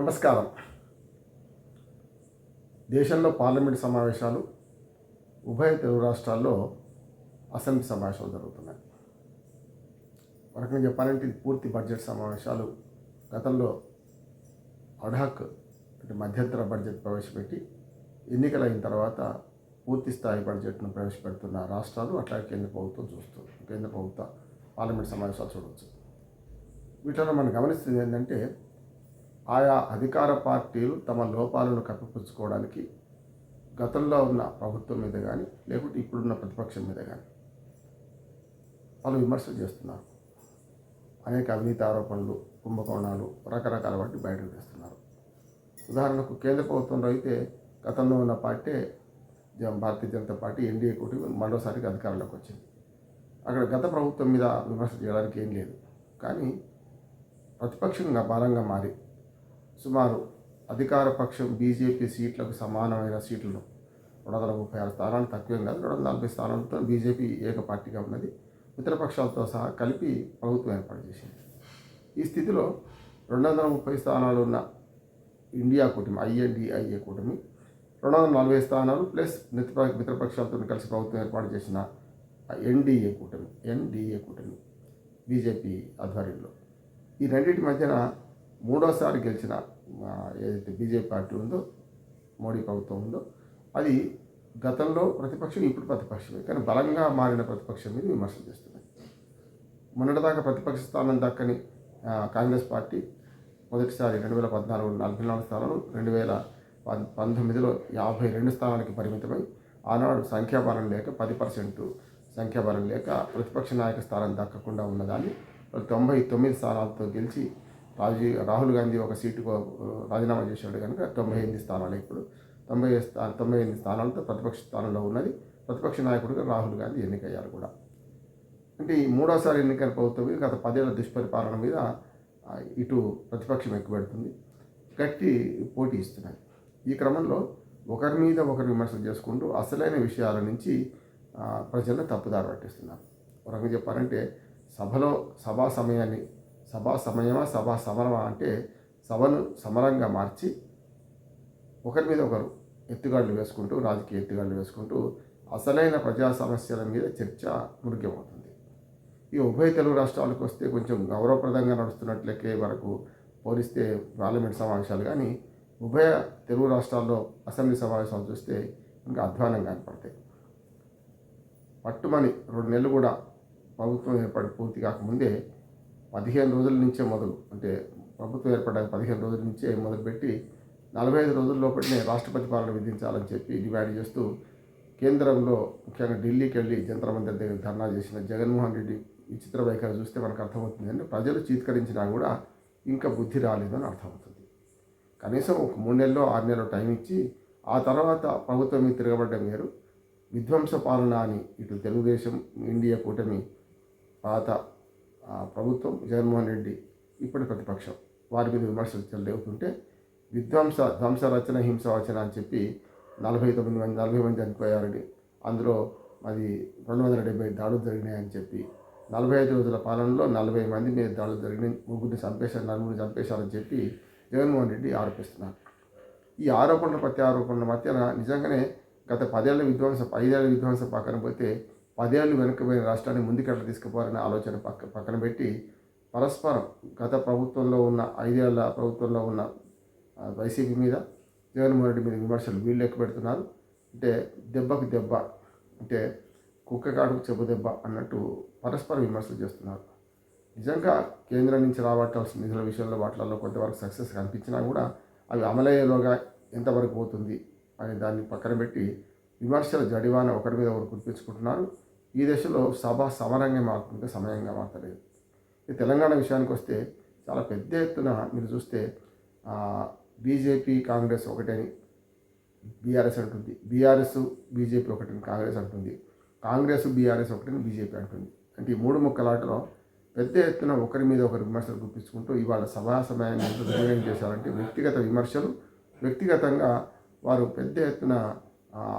నమస్కారం. దేశంలో పార్లమెంట్ సమావేశాలు ఉభయ తెలుగు రాష్ట్రాల్లో అసెంబ్లీ సమావేశాలు జరుగుతున్నాయి. వరకు రకంగా చెప్పాలంటే ఇది పూర్తి బడ్జెట్ సమావేశాలు. గతంలో అడాక్ అంటే మధ్యంతర బడ్జెట్ ప్రవేశపెట్టి ఎన్నికలు అయిన తర్వాత పూర్తి స్థాయి బడ్జెట్ను ప్రవేశపెడుతున్న రాష్ట్రాలు అట్లాగే కేంద్ర ప్రభుత్వం చూస్తుంది కేంద్ర ప్రభుత్వ పార్లమెంట్ సమావేశాలు చూడవచ్చు. వీటిలో మనం గమనిస్తుంది ఏంటంటే ఆయా అధికార పార్టీలు తమ లోపాలను కప్పిపుచ్చుకోవడానికి గతంలో ఉన్న ప్రభుత్వం మీద కానీ లేకుంటే ఇప్పుడున్న ప్రతిపక్షం మీద కానీ వాళ్ళు విమర్శలు చేస్తున్నారు. అనేక అవినీతి ఆరోపణలు కుంభకోణాలు రకరకాల వాటి బయటకు తెస్తున్నారు. ఉదాహరణకు కేంద్ర ప్రభుత్వంలో అయితే గతంలో ఉన్న party Bharatiya Janata party NDA కూటమి మరోసారికి అధికారంలోకి వచ్చింది. అక్కడ గత ప్రభుత్వం మీద విమర్శ చేయడానికి ఏం లేదు. కానీ ప్రతిపక్షంగా బలంగా మారి సుమారు అధికార పక్షం బీజేపీ సీట్లకు సమానమైన సీట్లను రెండు వందల ముప్పై ఆరు స్థానాలు తక్కువేం కాదు రెండు వందల నలభై స్థానాలతో బీజేపీ ఏక పార్టీగా ఉన్నది. ఇతర పక్షాలతో సహా కలిపి ప్రభుత్వం ఏర్పాటు చేసింది. ఈ స్థితిలో రెండు వందల ముప్పై స్థానాలు ఉన్న ఇండియా కూటమి ఐఎన్డిఐఏ కూటమి రెండు వందల నలభై స్థానాలు ప్లస్ మిత్ర మిత్రపక్షాలతో కలిసి ప్రభుత్వం ఏర్పాటు చేసిన ఎన్డీఏ కూటమి ఎన్డీఏ కూటమి బీజేపీ ఆధ్వర్యంలో. ఈ రెండింటి మధ్యన మూడోసారి గెలిచిన ఏదైతే బీజేపీ పార్టీ ఉందో మోడీ ప్రభుత్వం ఉందో అది గతంలో ప్రతిపక్షం ఇప్పుడు ప్రతిపక్షమే. కానీ బలంగా మారిన ప్రతిపక్షం మీద విమర్శలు చేస్తున్నాయి. మొన్నటిదాకా ప్రతిపక్ష స్థానం దక్కని కాంగ్రెస్ పార్టీ మొదటిసారి రెండు వేల పద్నాలుగు నలభై నాలుగు స్థానాలు రెండు వేల పంతొమ్మిదిలో యాభై రెండు స్థానాలకి పరిమితమై ఆనాడు సంఖ్యాబలం లేక పది పర్సెంట్ సంఖ్యాబలం లేక ప్రతిపక్ష నాయక స్థానం దక్కకుండా ఉన్నదాన్ని తొంభై తొమ్మిది స్థానాలతో గెలిచి రాజీవ్ రాహుల్ గాంధీ ఒక సీటుకు రాజీనామా చేశాడు కనుక తొంభై ఎనిమిది స్థానాలు ఇప్పుడు. తొంభై స్థా తొంభై ఎనిమిది స్థానాలతో ప్రతిపక్ష స్థానంలో ఉన్నది ప్రతిపక్ష నాయకుడిగా రాహుల్ గాంధీ ఎన్నికయ్యారు కూడా. అంటే ఈ మూడోసారి ఎన్నికల ప్రభుత్వం మీద గత పదేళ్ళ దుష్పరిపాలన మీద ఇటు ప్రతిపక్షం ఎక్కుపెడుతుంది గట్టి పోటీ ఇస్తున్నాయి. ఈ క్రమంలో ఒకరి మీద ఒకరు విమర్శలు చేసుకుంటూ అసలైన విషయాల నుంచి ఆ, ప్రజలను తప్పుదారి పట్టిస్తున్నారు. ఒక రకంగా చెప్పాలంటే సభలో సభా సమయాన్ని సభా సమయమా సభా సమరమా అంటే సభను సమరంగా మార్చి ఒకరి మీద ఒకరు ఎత్తుగాళ్ళు వేసుకుంటూ రాజకీయ ఎత్తుగాళ్ళు వేసుకుంటూ అసలైన ప్రజా సమస్యల మీద చర్చ ముఖ్యమవుతుంది ఈ ఉభయ తెలుగు రాష్ట్రాలకు వస్తే కొంచెం గౌరవప్రదంగా నడుస్తున్నట్లకే వరకు పోలిస్తే పార్లమెంట్ సమావేశాలు కానీ ఉభయ తెలుగు రాష్ట్రాల్లో అసెంబ్లీ సమావేశాలు చూస్తే ఇంకా అధ్వానంగా కనపడతాయి. పట్టుమని రెండు నెలలు కూడా ప్రభుత్వం ఏర్పడి పూర్తి కాకముందే పదిహేను రోజుల నుంచే మొదలు అంటే ప్రభుత్వం ఏర్పడడానికి పదిహేను రోజుల నుంచే మొదలుపెట్టి నలభై ఐదు రోజుల లోపలనే రాష్ట్రపతి పాలన విధించాలని చెప్పి డిమాండ్ చేస్తూ కేంద్రంలో ముఖ్యంగా ఢిల్లీకి వెళ్ళి జంతర్ మందిర్ దగ్గర ధర్నా చేసిన జగన్మోహన్ రెడ్డి విచిత్ర వైఖరి చూస్తే మనకు అర్థమవుతుంది ప్రజలు చీత్కరించినా కూడా ఇంకా బుద్ధి రాలేదని అర్థమవుతుంది. కనీసం ఒక మూడు నెలలో ఆరు నెలలో టైం ఇచ్చి ఆ తర్వాత ప్రభుత్వం మీద తిరగబడ్డం వేరు. విధ్వంస పాలన అని ఇటు తెలుగుదేశం ఇండియా కూటమి పాత ప్రభుత్వం జగన్మోహన్ రెడ్డి ఇప్పటి ప్రతిపక్షం. వారి మీద విమర్శలు లేకుంటే విధ్వంస ధ్వంస రచన హింస వచన అని చెప్పి నలభై తొమ్మిది మంది నలభై మంది చనిపోయారని అందులో అది రెండు వందల డెబ్బై దాడులు జరిగినాయని చెప్పి నలభై ఐదు రోజుల పాలనలో నలభై మంది మీద దాడులు జరిగినాయి. ముగ్గురిని చంపేశారు నలుగురిని చంపేశారని చెప్పి జగన్మోహన్ రెడ్డి ఆరోపిస్తున్నారు. ఈ ఆరోపణల ప్రత్యారోపణల ఆరోపణల మధ్యన నిజంగానే గత పదేళ్ళ విధ్వంస ఐదేళ్ళ విధ్వంస పక్కన పోతే పదేళ్ళు వెనుకపోయిన రాష్ట్రాన్ని ముందుకెట్లా తీసుకుపోవాలనే ఆలోచన పక్క పక్కన పెట్టి పరస్పరం గత ప్రభుత్వంలో ఉన్న ఐదేళ్ళ ప్రభుత్వంలో ఉన్న వైసీపీ మీద జగన్మోహన్ రెడ్డి మీద విమర్శలు వీళ్ళు ఎక్కువ పెడుతున్నారు. అంటే దెబ్బకు దెబ్బ అంటే కుక్క కాడుకు చెప్పు దెబ్బ అన్నట్టు పరస్పర విమర్శలు చేస్తున్నారు. నిజంగా కేంద్రం నుంచి రాబట్టాల్సిన నిధుల విషయంలో వాటిలలో కొంతవరకు సక్సెస్ కనిపించినా కూడా అవి అమలయ్యేలోగా ఎంతవరకు పోతుంది అనే దాన్ని పక్కన పెట్టి విమర్శల జడివాన ఒకరి మీద ఒకరు కురిపించుకుంటున్నారు. ఈ దశలో సభ సమరంగా మారుతుంది సమయంగా మారలేదు ఈ తెలంగాణ విషయానికి వస్తే చాలా పెద్ద ఎత్తున మీరు చూస్తే బీజేపీ కాంగ్రెస్ ఒకటని బీఆర్ఎస్ అంటుంది. బీఆర్ఎస్ బీజేపీ ఒకటని కాంగ్రెస్ అంటుంది. కాంగ్రెస్ బీఆర్ఎస్ ఒకటని బీజేపీ అంటుంది. అంటే ఈ మూడు ముక్కలాటలో పెద్ద ఎత్తున ఒకరి మీద ఒకరు విమర్శలు గుర్తించుకుంటూ ఇవాళ సభా సమయాన్ని ఎంత దుర్వినియోగం చేశారంటే వ్యక్తిగత విమర్శలు వ్యక్తిగతంగా వారు పెద్ద ఎత్తున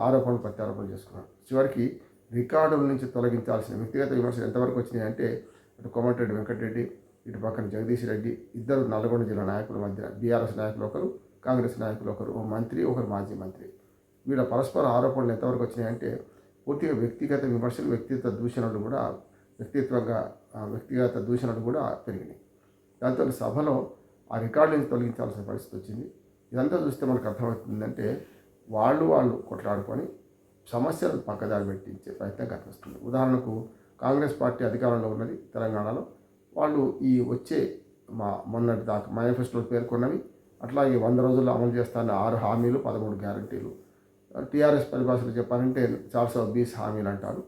ఆరోపణలు ప్రత్యారోపణలు చేసుకున్నారు. చివరికి రికార్డుల నుంచి తొలగించాల్సిన వ్యక్తిగత విమర్శలు ఎంతవరకు వచ్చినాయి అంటే అటు కోమటిరెడ్డి వెంకటరెడ్డి ఇటు పక్కన జగదీష్ రెడ్డి ఇద్దరు నల్గొండ జిల్లా నాయకుల మధ్య బీఆర్ఎస్ నాయకులు ఒకరు కాంగ్రెస్ నాయకులు ఒకరు ఓ మంత్రి ఒకరు మాజీ మంత్రి. వీళ్ళ పరస్పర ఆరోపణలు ఎంతవరకు వచ్చినాయంటే పూర్తిగా వ్యక్తిగత విమర్శలు వ్యక్తిత్వ దూషణలు కూడా వ్యక్తిత్వంగా వ్యక్తిగత దూషణలు కూడా పెరిగినాయి. దాంతో సభలో ఆ రికార్డులను తొలగించాల్సిన పరిస్థితి వచ్చింది. ఇదంతా చూస్తే మనకు అర్థమవుతుందంటే వాళ్ళు వాళ్ళు కొట్లాడుకొని సమస్యలను పక్కదారి పెట్టించే ప్రయత్నం కనిపిస్తుంది. ఉదాహరణకు కాంగ్రెస్ పార్టీ అధికారంలో ఉన్నది తెలంగాణలో. వాళ్ళు ఈ వచ్చే మా మొన్నటి దాకా మేనిఫెస్టోలో పేర్కొన్నవి. అట్లాగే వంద రోజుల్లో అమలు చేస్తాన ఆరు హామీలు పదమూడు గ్యారంటీలు. టీఆర్ఎస్ పరిభాషలో చెప్పాలంటే చార్ ఆఫ్ బీస్ హామీలు అంటారు.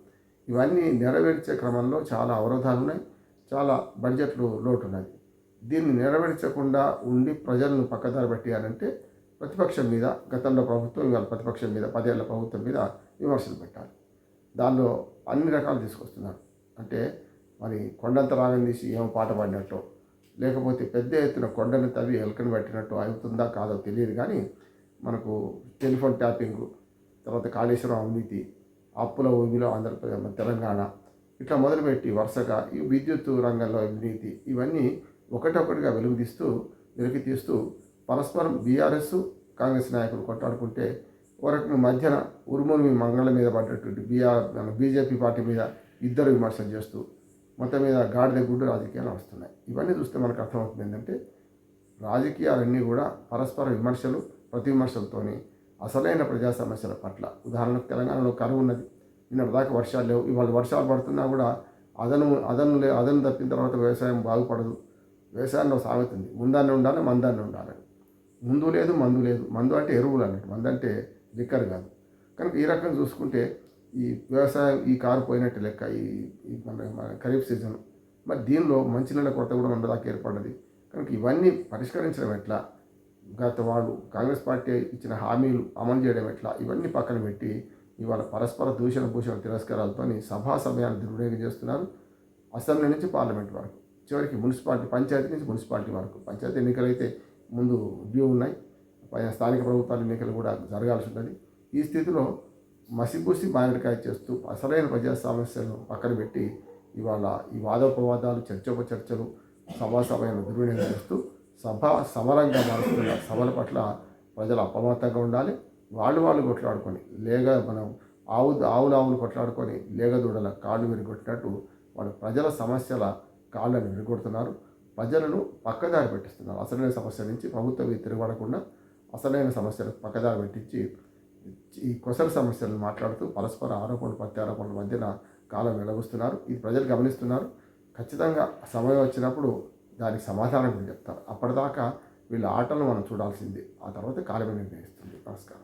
ఇవన్నీ నెరవేర్చే క్రమంలో చాలా అవరోధాలు ఉన్నాయి. చాలా బడ్జెట్లు లోటు ఉన్నది. దీన్ని నెరవేర్చకుండా ఉండి ప్రజలను పక్కదారి పెట్టాలంటే ప్రతిపక్షం మీద గతంలో ప్రభుత్వం ఇవాళ ప్రతిపక్షం మీద పదేళ్ళ ప్రభుత్వం మీద విమర్శలు పెట్టాలి. దానిలో అన్ని రకాలు తీసుకొస్తున్నారు. అంటే మరి కొండంత రాగం తీసి ఏమో పాట పాడినట్టు లేకపోతే పెద్ద ఎత్తున కొండను తవ్వి ఎలకను పెట్టినట్టు అవుతుందా కాదో తెలియదు కానీ మనకు టెలిఫోన్ ట్యాపింగ్ తర్వాత కాళేశ్వరం అవినీతి అప్పుల ఊబిలో ఆంధ్రప్రదేశ్ తెలంగాణ ఇట్లా మొదలుపెట్టి వరుసగా ఈ విద్యుత్ రంగంలో అవినీతి ఇవన్నీ ఒకటొకటిగా వెలుగుదీస్తూ వెలికి తీస్తూ పరస్పరం బీఆర్ఎస్ కాంగ్రెస్ నాయకులు కొట్లాడుకుంటే వరకు మధ్యన ఉరుములు మంగళ మీద పడ్డటువంటి బీఆర్ బీజేపీ పార్టీ మీద ఇద్దరు విమర్శలు చేస్తూ మొత్తం మీద గాడిద గుడ్డు రాజకీయాలు వస్తున్నాయి ఇవన్నీ చూస్తే మనకు అర్థమవుతుంది ఏంటంటే రాజకీయాలన్నీ కూడా పరస్పర విమర్శలు ప్రతి విమర్శలతోని అసలైన ప్రజా సమస్యల పట్ల. ఉదాహరణకు తెలంగాణలో కరువు ఉన్నది. నిన్నటి దాకా వర్షాలు లేవు. ఇవాళ వర్షాలు పడుతున్నా కూడా అదను అదను లే అదను తప్పిన తర్వాత వ్యవసాయం బాగుపడదు. వ్యవసాయంలో సాగుతుంది ముందాన్ని ఉండాలి మందాన్ని ఉండాలి. ముందు లేదు మందు లేదు. మందు అంటే ఎరువులు అన్నట్టు. మందు అంటే లిక్కర్ కాదు. కనుక ఈ రకంగా చూసుకుంటే ఈ వ్యవసాయం ఈ కారు పోయినట్టు లెక్క ఈ మన మన ఖరీఫ్ సీజన్. మరి దీనిలో మంచినీళ్ళ కొరత కూడా ఉండదాకా ఏర్పడ్డది. కనుక ఇవన్నీ పరిష్కరించడం ఎట్లా? గత వాళ్ళు కాంగ్రెస్ పార్టీ ఇచ్చిన హామీలు అమలు చేయడం ఎట్లా? ఇవన్నీ పక్కన పెట్టి ఇవాళ పరస్పర దూషణ భూషణ తిరస్కారాలతో సభా సమయాన్ని దుర్వినియోగం చేస్తున్నారు అసెంబ్లీ నుంచి పార్లమెంట్ వరకు. చివరికి మున్సిపాలిటీ పంచాయతీ నుంచి మున్సిపాలిటీ వరకు. పంచాయతీ ఎన్నికలైతే అయితే ముందు డ్యూ ఉన్నాయి. పైన స్థానిక ప్రభుత్వాల ఎన్నికలు కూడా జరగాల్సి ఉంటుంది. ఈ స్థితిలో మసిపూసి మామిడికాయ చేస్తూ అసలైన ప్రజా సమస్యలను పక్కన పెట్టి ఇవాళ ఈ వాదోపవాదాలు చర్చోపచర్చలు సభా దుర్వినియోగం చేస్తూ సభ సమరంగా మారుస్తున్న సభల పట్ల ప్రజలు అప్రమత్తంగా ఉండాలి. వాళ్ళు వాళ్ళు కొట్లాడుకొని లేగ మనం ఆవు ఆవులు ఆవులు కొట్లాడుకొని లేగదూడల కాళ్ళు విరిగొట్టినట్టు వాళ్ళు ప్రజల సమస్యల కాళ్ళను విరగొడుతున్నారు. ప్రజలను పక్కదారి పెట్టిస్తున్నారు. అసలైన సమస్య నుంచి ప్రభుత్వం తిరగబడకుండా అసలైన సమస్యలకు పక్కదారి పెట్టించి ఈ కొసల సమస్యలను మాట్లాడుతూ పరస్పర ఆరోపణలు ప్రత్యారోపణల మధ్యన కాలం వెలగుస్తున్నారు. ఇది ప్రజలు గమనిస్తున్నారు. ఖచ్చితంగా సమయం వచ్చినప్పుడు దానికి సమాధానం కూడా చెప్తారు. అప్పటిదాకా వీళ్ళ ఆటలను మనం చూడాల్సింది. ఆ తర్వాత కాలమే నిర్ణయిస్తుంది. నమస్కారం.